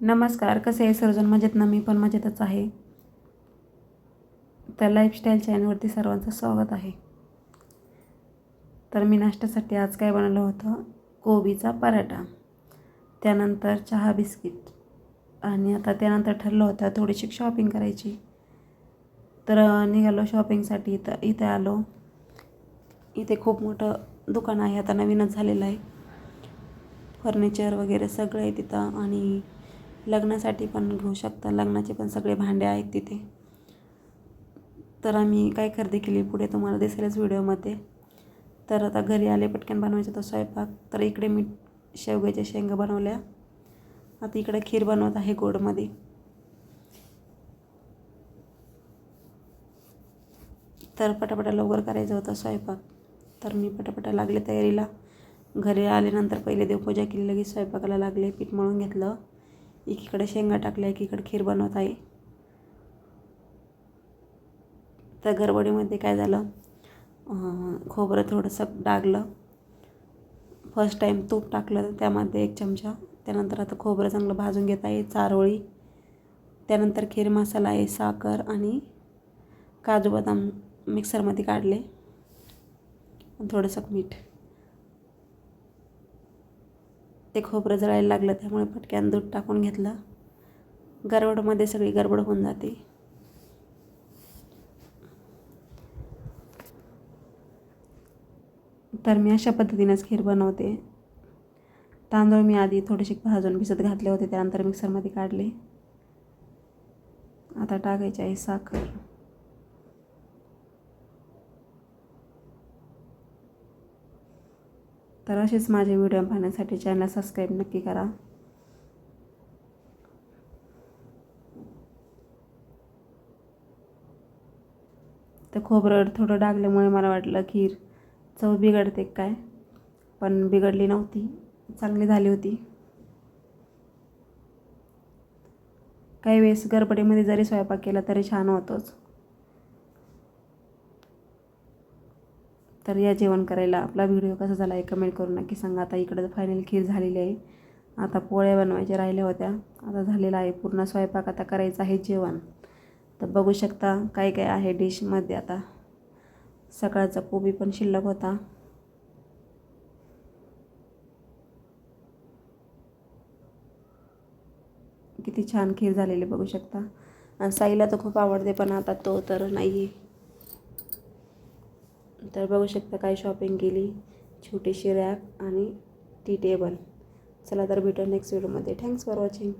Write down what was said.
नमस्कार कसे आहे सर्वजण? मजेत ना? मी पण मजेतच आहे. तर लाईफस्टाईल चॅनलवरती सर्वांचं स्वागत आहे. तर मी नाश्त्यासाठी आज काय बनवलं होतं? कोबीचा पराठा. त्यानंतर चहा बिस्किट. आणि आता त्यानंतर ठरलं होतं थोडीशी शॉपिंग करायची. तर निघालो शॉपिंगसाठी इथं इथे आलो. इथे खूप मोठं दुकान आहे. आता नवीनच झालेलं आहे. फर्निचर वगैरे सगळं आहे तिथं. आणि लग्नासाठी पण घेऊ शकता. लग्नाचे पण सगळे भांडे आहेत तिथे. तर आम्ही काय खरेदी केली पुढे तुम्हाला दिसेलच व्हिडिओमध्ये. तर आता घरी आले पटकन बनवायचं तो स्वयंपाक. तर इकडे मी शेवग्याच्या शेंगा बनवल्या. आता इकडे खीर बनवत आहे गोडमध्ये. तर पटापटा लवकर करायचं होतं स्वयंपाक. तर मी पटापटा लागले तयारीला. घरी आल्यानंतर पहिले देवपूजा केली लगेच स्वयंपाकाला लागले पीठ मळून घेतलं. एकीकडे शेंगा टाकल्या एकीकडे खीर बनवत आहे तर गडबडीमध्ये काय झालं? खोबरं थोडंसं डागलं. फर्स्ट टाईम तूप टाकलं त्यामध्ये एक चमचा. त्यानंतर आता खोबरं चांगलं भाजून घेत आहे चारोळी. त्यानंतर खीर मसाला आहे साखर आणि काजू बदाम मिक्सरमध्ये काढले. थोडंसं मीठ. ते खोबरं जळायला लागलं त्यामुळे पटक्यान दूध टाकून घेतलं. गरबडमध्ये सगळी गडबड होऊन जाते. तर मी अशा पद्धतीनेच खीर बनवते. तांदूळ मी आधी थोडेसे भाजून भिजत घातले होते त्यानंतर मिक्सरमध्ये काढले. आता टाकायची आहे साखर. तर असेच माझे व्हिडिओ पाहण्यासाठी चॅनल सबस्क्राईब नक्की करा. तर खोबरं थोडं डागल्यामुळे मला वाटलं खीर चव बिघडते काय? पण बिघडली नव्हती. चांगली झाली होती. काही वेळेस गरबडीमध्ये जरी स्वयंपाक केला तरी छान होतोच. तर या जेवण करायला आपला व्हिडिओ कसा झाला आहे कमेंट करून नक्की सांगा. आता इकडं फायनल खीर झालेली आहे. आता पोळ्या बनवायच्या राहिल्या होत्या. आता झालेला आहे पूर्ण स्वयंपाक आता करायचा आहे जेवण. तर बघू शकता काय काय आहे डिशमध्ये आता. सकाळचा कोबी पण शिल्लक होता. किती छान खीर झालेली बघू शकता. आणि साईला तर खूप आवडते पण आता तो तर नाही आहे तर बघू शकता काय शॉपिंग केली. छोटीशी रॅप आणि टी टेबल चला तर भेटू नेक्स्ट व्हिडिओमध्ये थँक्स फॉर वॉचिंग